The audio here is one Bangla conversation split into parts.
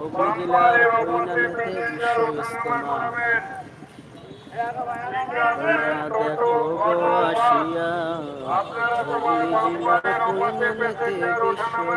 হুগলি জেলার কৈনালিতে বিশ্ব ইস্তেমা দেখো আসিয়া হুগলি কৈনালিতে বিশ্ব ইস্তেমা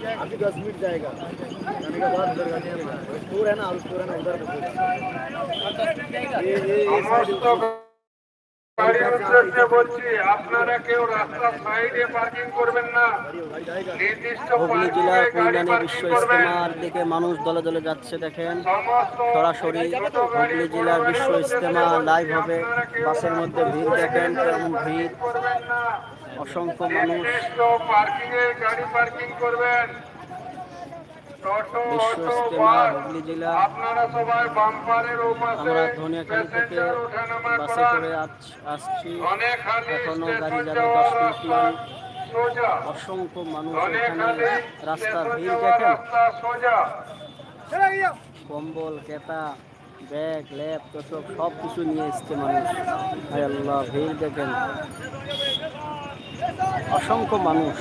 अभी अभी दस मिनट जाएगा जाने के बाद उधर गाड़ी आएगा स्टोर है ना और स्टोर है ना उधर ये ये ये সমস্ত গাড়ির উদ্দেশ্যে বলছি আপনারা কেউ রাস্তার সাইডে পার্কিং করবেন না गाड़ी जाएगा নির্দিষ্ট হুগলি পার্কিংয়ে জেলার গাড়ি কৈলানি পার্কিং বিশ্ব করবেন ইস্তেমার দিকে মানুষ দলে দলে যাচ্ছে দেখেন সমস্ত সরাসরি হুগলি জেলার বিশ্ব ইস্তেমা লাইভ হবে বাসের মধ্যে ভিড় দেখেন কেমন ভিড় করবেন না অসংখ্য মানুষ। থেকে আসছি। অসংখ্য মানুষ রাস্তার কম্বল কেতা ব্যাগ ল্যাপ তোষক সব কিছু নিয়ে এসছে মানুষ। ভিড় দেখেন। অসংখ্য মানুষ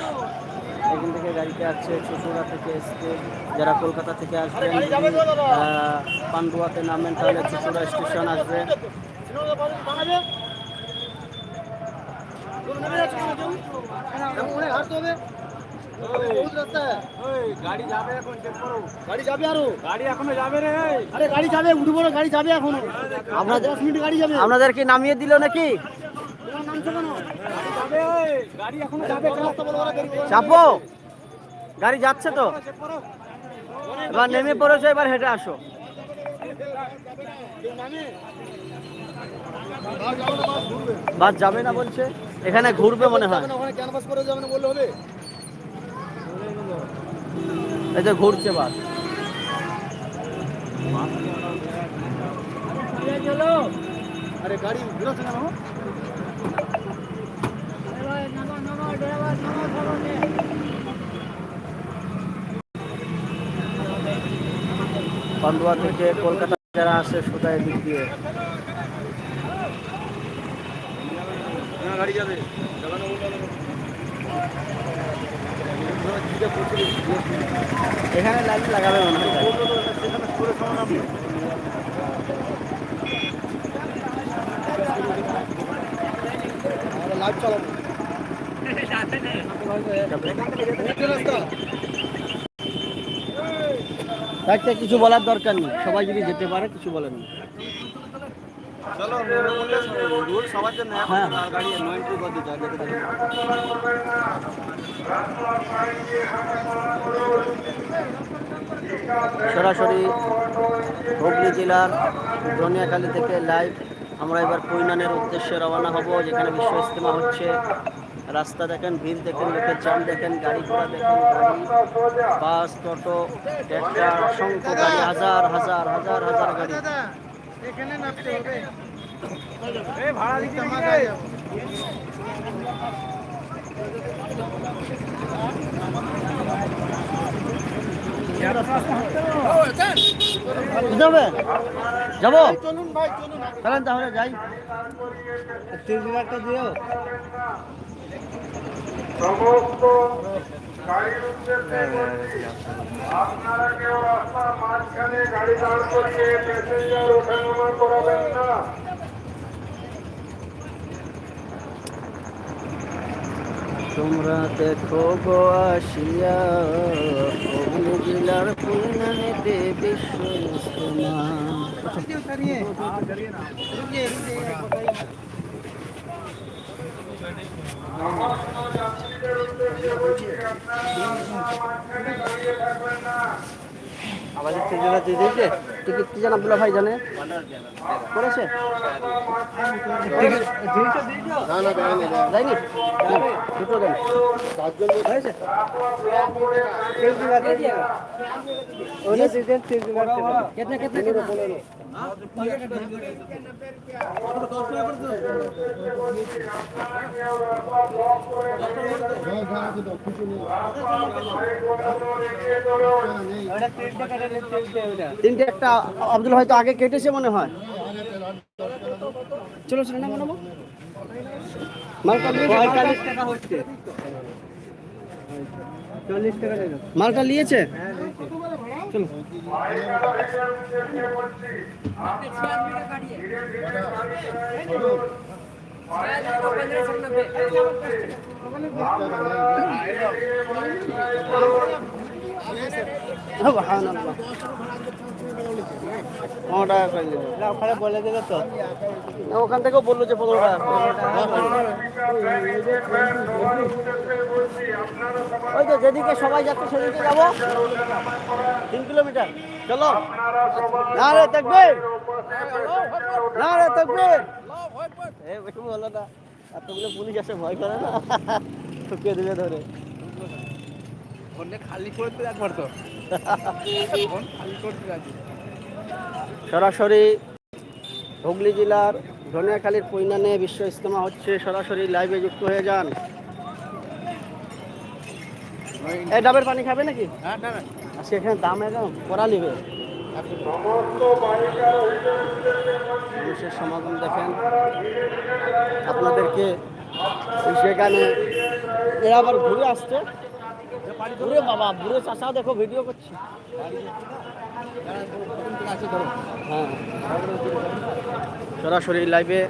এখান থেকে গাড়িতে আছে চচুরা থেকে এসছে, যারা কলকাতা থেকে আসবেন পান্ডুয়াতে নামেন, তাহলে চচুরা স্টেশন আসবে। আপনাদের কি নামিয়ে দিল নাকি? চাপো। গাড়ি যাচ্ছে তো। এবার নেমে পড়েছো, এবার হেঁটে আসো। বাস যাবে না বলছে। এখানে ঘুরবে মনে হয়। এই যে ঘুরছে বাস। আরে গাড়ি বেরোচ্ছে না পান্ডুয়া থেকে কলকাতা যারা আসে সোজা এদিক দিয়ে। এখানে লাইট লাগাবে লাইভ চালাবো তাই কিছু বলার দরকার নেই। সবাই যদি যেতে পারে কিছু বলেন না চলো নেমে বললে রুল সবার জন্য এক। হ্যাঁ। সরাসরি হুগলি জেলার ধনিয়াখালী থেকে লাইভ আমরা এবার কৈনানের উদ্দেশ্যে রওনা হব যেখানে বিশ্ব ইস্তেমা হচ্ছে। রাস্তা দেখেন ভিড় দেখেন লোকের জাম দেখেন গাড়ি ঘোড়া দেখেন গাড়ি বাস টোটো ট্র্যাক্টর অসংখ্য গাড়ি হাজার হাজার হাজার হাজার গাড়ি। এখানে নামতে হবে। ভাড়া দিতে মাথা যাব বুঝতে হবে যাব? চলুন ভাই চলুন। তাহলে যাই। তিন একটা দিও। সমস্ত গাড়ির উদ্দেশ্যে আপনারা কেউ রাস্তার মাঝখানে গাড়ি দাঁড় করিয়ে প্যাসেঞ্জার ওঠানামা করাবেন না। তোমরা দেখো গো আসিয়া জেলার কৈনানিতে বিশ্ব ইস্তেমা আমাদের ছেলেরা টিকিট কি জান আব্দুল্লাহ ভাই জানে? করেছে? না না তিনটে একটা আব্দুল হয়তো আগে কেটেছে মনে হয়। চলো টাকা হচ্ছে। চল্লিশ টাকা মালটা নিয়েছে? চলো। ওখানে থেকেও বলল যে পনেরো টাকা ওই তো যেদিকে সবাই যাচ্ছে সেদিকে যাব তিন কিলোমিটার। চলো। না রে দেখবে না রে দেখবে এ বেশি বলো না। এতগুলো পুলিশ আসে ভয় করে না? ঠুকিয়ে দিবে ধরে। খালি করতে একবার তো। খালি করতে সরাসরি হুগলি জেলার ধনিয়াখালীর পৈনানে বিশ্ব ইজতেমা হচ্ছে। সরাসরি লাইভে যুক্ত হয়ে যান। এই ডাবের পানি খাবে নাকি? হ্যাঁ না না। এখানে দাম একদম করা নিবে। মানুষের সমাগম দেখেন। আপনাদেরকে সেখানে এরা আবার ঘুরে আসছে। ঘুরে বাবা, ঘুরে চাষা দেখো ভিডিও করছে। হ্যাঁ। সরাসরি লাইভে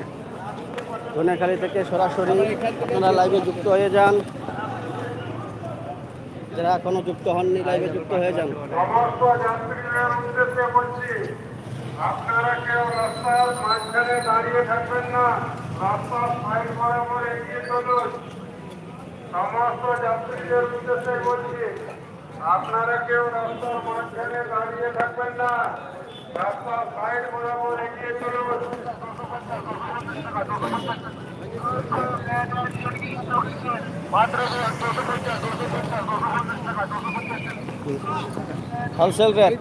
ধনেখালি থেকে সরাসরি আপনারা লাইভে যুক্ত হয়ে যান। যারা এখনও যুক্ত হননি লাইভে যুক্ত হয়ে যান। সমস্ত যাত্রীদের উদ্দেশ্যে বলছি আপনারা কেউ রাস্তার মাঝখানে দাঁড়িয়ে থাকবেন না, রাস্তার সাইড বরাবর এগিয়ে চলুন সমস্ত যাত্রীদের উদ্দেশ্যে বলছি আপনারা কেউ রাস্তার মাঝখানে দাঁড়িয়ে থাকবেন না রাস্তার সাইড বরাবর এগিয়ে চলুন। হোলসেল রেট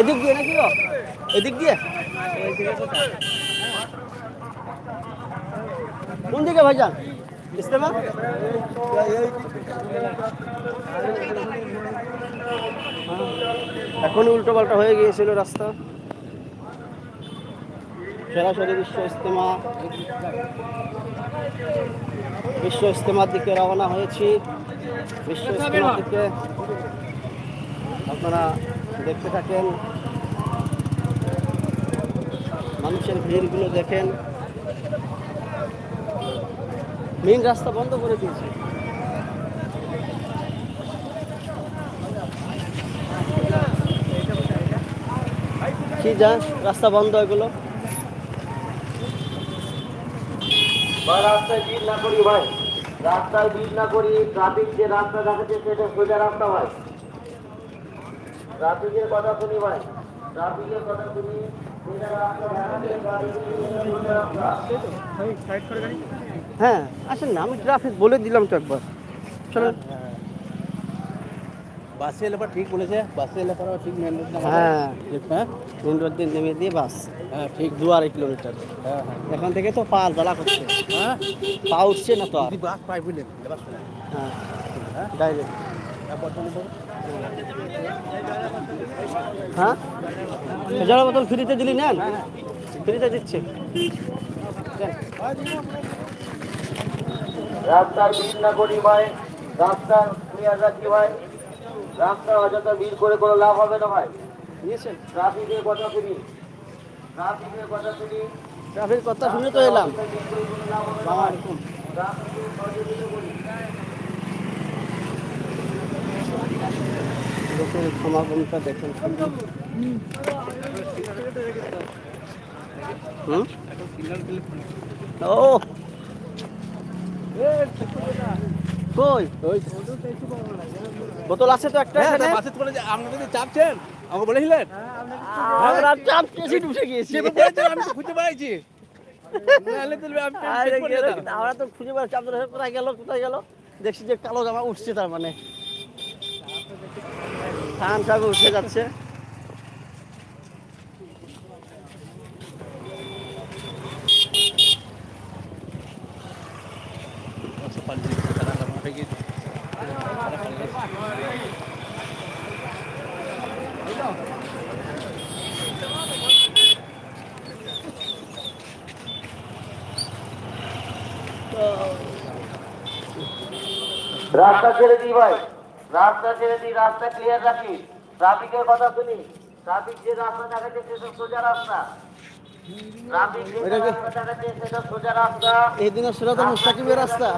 এদিক দিয়ে নাকি এদিক দিয়ে। কোন দিকে ভাইজান? ইস্তেমা এখন উল্টো পাল্টা হয়ে গিয়েছিল রাস্তা। সরাসরি বিশ্ব ইস্তেমা বিশ্ব ইজতেমার দিকে রওনা হয়েছি। বিশ্ব ইস্তেমার দিকে আপনারা দেখতে থাকেন। মানুষের ভিড়গুলো দেখেন। মেন রাস্তা বন্ধ করে দিয়েছে। কি যা, রাস্তা বন্ধ এগুলো? ভাই রাস্তায় ভিড় না করি ভাই। রাস্তায় ভিড় না করি ট্রাফিক যে রাস্তা দেখাচ্ছে সেটা সোজা রাস্তা ভাই। ট্রাফিকের কথা শুনি ভাই। ট্রাফিকের কথা শুনি। হ্যাঁ আসেন না আমি ট্রাফিক বলে দিলাম তো একবার। চলেন। বাসে এলাকা ঠিক বলেছে বাসে এলাকা ঠিক মেন রোড হ্যাঁ। হ্যাঁ? মেন রোড দিয়ে নেমে দিয়ে বাস। হ্যাঁ ঠিক। দু আড়াই কিলোমিটার হ্যাঁ হ্যাঁ। এখান থেকে তো পা জ্বালা করছে। হ্যাঁ? পা উঠছে না তো আর। বাস পাই বুঝলেন? এবার হ্যাঁ। ডাইরেক্ট। হ্যাঁ? জল বোতল ফ্রিতে দিলি নেন? ফ্রিতে দিচ্ছে। রাস্তার ভিড় না করি ভাই রাস্তার রাখি ভাই রাস্তা অযথা ভিড় করে কোনো লাভ হবে না ভাই। নিয়েছেন ট্রাফিকের কথা শুনি। ট্রাফিকের কথা শুনি। ট্রাফিক কথা শুনে তো এলাম। লোকের সমাগমটা দেখেন। হুম? ও! কই? ওই বোতল আছে তো একটা হ্যাঁ এখানে? বাসে করে যে আপনি যদি চাপছেন আমাকে বলেছিলেন আমরা চাপ কেসে ঢুকে গিয়েছি আমি তো খুঁজে পাইছি। আমরা তো খুঁজে পাচ্ছি চাপ ধরে কোথায় গেল কোথায় গেল? দেখছি যে কালো জামা উঠছে তার মানে। খান সাহেব উঠে যাচ্ছে। রাস্তা ছেড়ে দিই ভাই। রাস্তা ছেড়ে দিই রাস্তা ক্লিয়ার রাখি ট্রাফিকের কথা শুনি ট্রাফিক যে রাস্তা দেখাচ্ছে সেটা সোজা রাস্তা। ট্রাফিক যে ওইটা কি- রাস্তা দেখাচ্ছে সেটা সোজা রাস্তা এই দিনের সুরাত মুস্তাকিমের রাস্তা।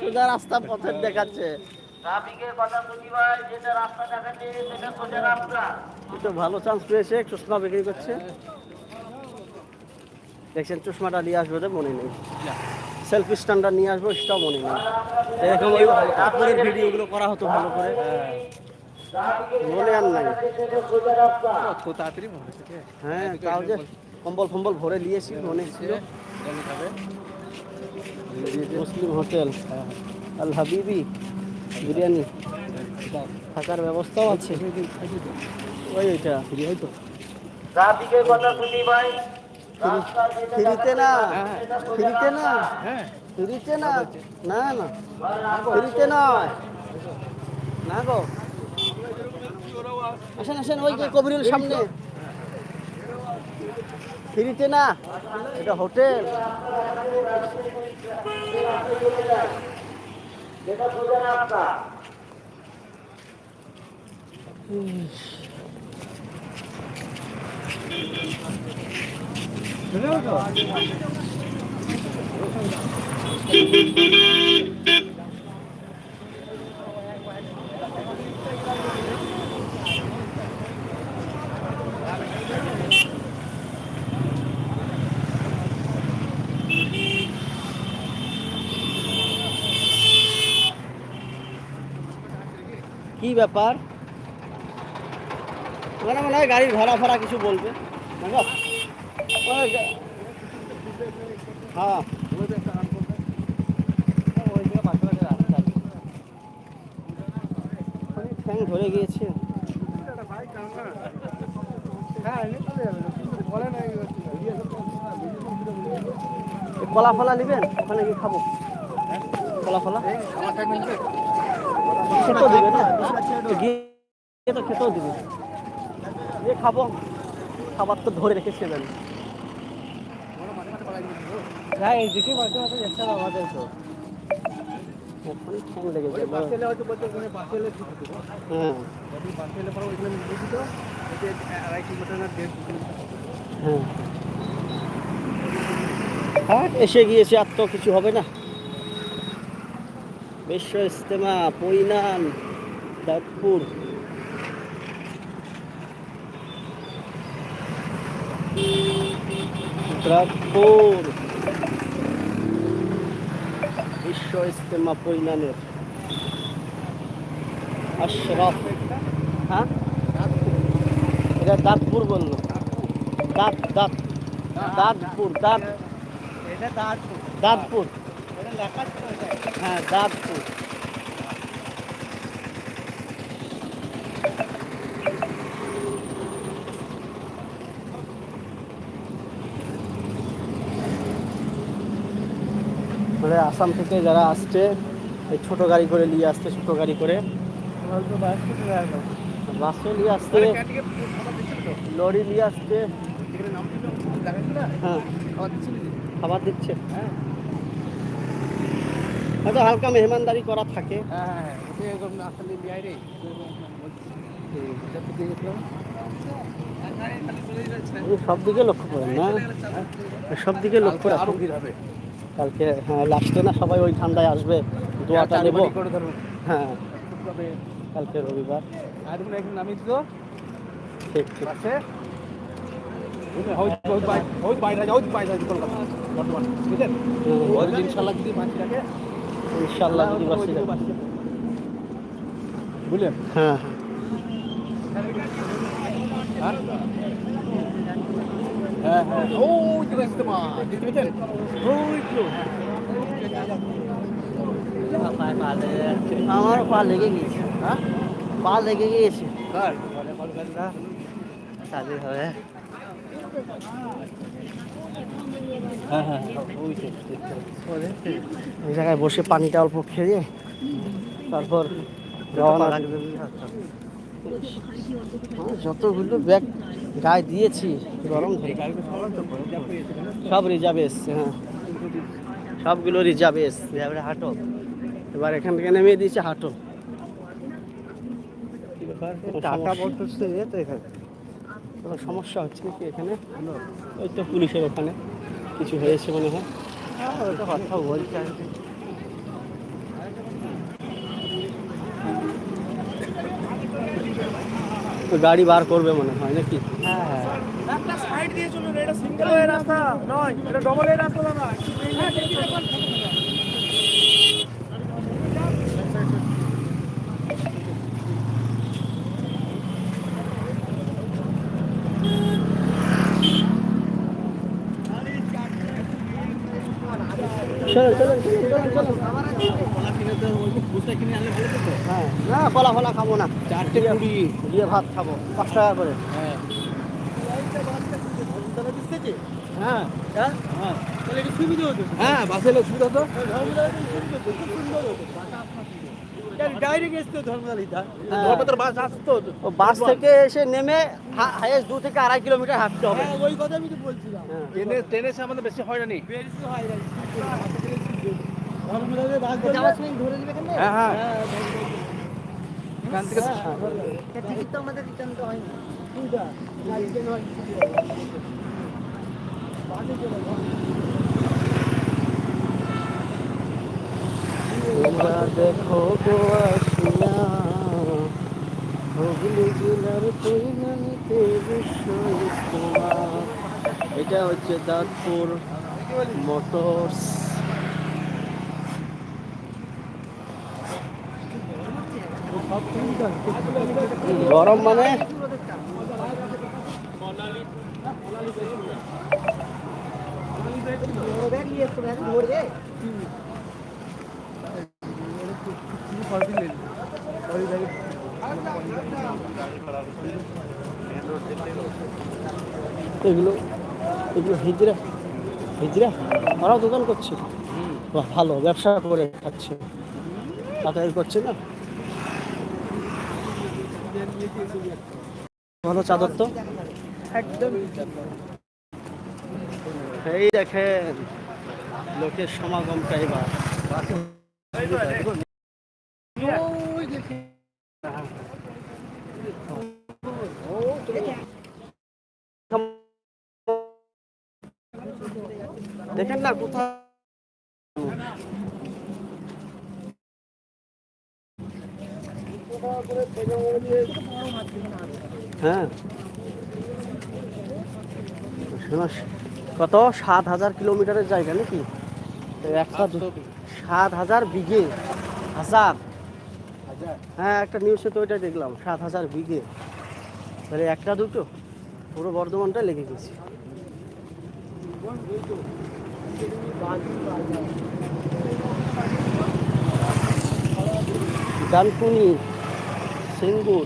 সোজা রাস্তা পথের দেখাচ্ছে। ভালো চান্স পেয়েছে, চশমা বিক্রি করছে। দেখছেন, চশমাটা নিয়ে আসবে মনে নেই। সেলফি স্ট্যান্ডার নিয়ে আসব, সেটাও মনে নেই। এরকম ভিডিওগুলো করা হতো ভালো করে। মনে আর নাই। হ্যাঁ তাও যে কম্বল ফম্বল ভরে নিয়েছি মনে ছিল। মুসলিম হোটেল। আল হাবিবি বিরিয়ানি। থাকার ব্যবস্থাও আছে। ওই ওইটা ট্রাফিকের কথা শুনি ভাই রাস্তা যেটা ফ্রিতে না ফ্রিতে না ফ্রিতে না। না না ফ্রিতে নয়। না গো। আসেন আসেন ওই যে কবিরুল সামনে। ফ্রিতে না এটা হোটেল। যেটা সোজা ব্যাপার। মানে মনে হয় গাড়ির ভাড়া ফাড়া কিছু বলবে। হ্যাঁ। ঠ্যাং ধরে গিয়েছে। কলা ফলা নেবেন? ওখানে গিয়ে খাব। কলা ফলা? খেতেও দিবে না। গিয়ে তো খেতেও দিবে। গিয়ে খাব খাবার তো ধরে রেখে খেবেন হ্যাঁ এইদিকে মাঝে মাঝে যাচ্ছে আমাদের তো। ওখানে লেগে হ্যাঁ। কিলোমিটার হ্যাঁ এসে গিয়েছে আর তো কিছু হবে না। বিশ্ব ইস্তেমা পৈনান দাঁতপুর। দাঁতপুর। বিশ্ব ইস্তেমা পৈনানের আশরাফ। হ্যাঁ? এটা দাঁতপুর বলল। দাঁত দাঁত। দাঁতপুর দাঁত। এটা দাঁতপুর। হ্যাঁ দাঁতপুর আসাম থেকে যারা আসছে এই ছোট গাড়ি করে নিয়ে আসছে ছোট গাড়ি করে। বাস নিয়ে আসছে? লরি নিয়ে আসছে? হ্যাঁ। খাবার খাবার দিচ্ছে। হ্যাঁ। হয়তো হালকা মেহমানদারি করা থাকে। হ্যাঁ, হ্যাঁ, হ্যাঁ। তো সব দিকে লক্ষ্য করেন না? সব দিকে লক্ষ্য রাখুন। হবে। কালকে হ্যাঁ লাস্টে না সবাই ওই ঠান্ডায় আসবে দোয়াটা নেব। ধরুন। হ্যাঁ। কালকে রবিবার। আর এখন নামিয়ে দিত। ঠিক ঠিক। ওই ইনশাল্লাহ যদি বাঁচি রাখে ইনশাল্লাহ যদি বাসে যাবে বুঝলেন? হ্যাঁ। হ্যাঁ হ্যাঁ। ওই তো ইস্তেমা দেখতে পেয়েছেন? ওই তো। আমার পা লেগে গিয়েছে। হ্যাঁ? পা লেগে গিয়েছে। কার? হবে। ওই তো এই জায়গায় বসে পানিটা অল্প খেয়ে তারপর রওনা। যতগুলো ব্যাগ গায়ে দিয়েছি গরম সব রিজার্ভে এসছে হ্যাঁ। সবগুলো রিজার্ভে এসছে এবারে হাঁটো। এবার এখান থেকে নেমে দিয়েছে হাঁটো। সমস্যা। হচ্ছে নাকি এখানে? ওই তো পুলিশের ওখানে। কিছু হয়েছে মনে হয়? গাড়ি বার করবে মনে হয় নাকি? চলো হ্যাঁ না কলা ফলা খাব না। চারটে কুড়ি। দিয়ে ভাত খাব পাঁচ টাকা করে। হ্যাঁ। হ্যাঁ। হ্যাঁ? হ্যাঁ বাসে সুবিধা হ্যাঁ। থেকে এসে নেমে হাইয়েস্ট দু থেকে আড়াই কিলোমিটার হাঁটতে হবে। হ্যাঁ ওই কথা আমি তো হ্যাঁ। ট্রেনে ট্রেনে হয় হয়। দেখো গো আসিয়া। হুগলি জেলার পরিণামিতে বিশ্ব ইজতেমা। এটা হচ্ছে দাঁতপুর মোটরস। গরম মানে? এগুলো এগুলো হিজড়া হিজড়া? ওরাও দোকান করছে। ভালো ব্যবসা করে খাচ্ছে। তাড়াতাড়ি করছে না? ভালো চাদর তো? একদম। এই দেখেন লোকের সমাগমটা এবার। দেখেন না কোথাও হ্যাঁ। কত? সাত হাজার কিলোমিটারের জায়গা নাকি? একটা সাত হাজার বিঘে। হাজার। হ্যাঁ একটা নিউজে তো ওইটাই দেখলাম সাত হাজার বিঘে। তাহলে একটা দুটো পুরো বর্ধমানটা লেগে গেছে। ডানকুনি সিঙ্গুর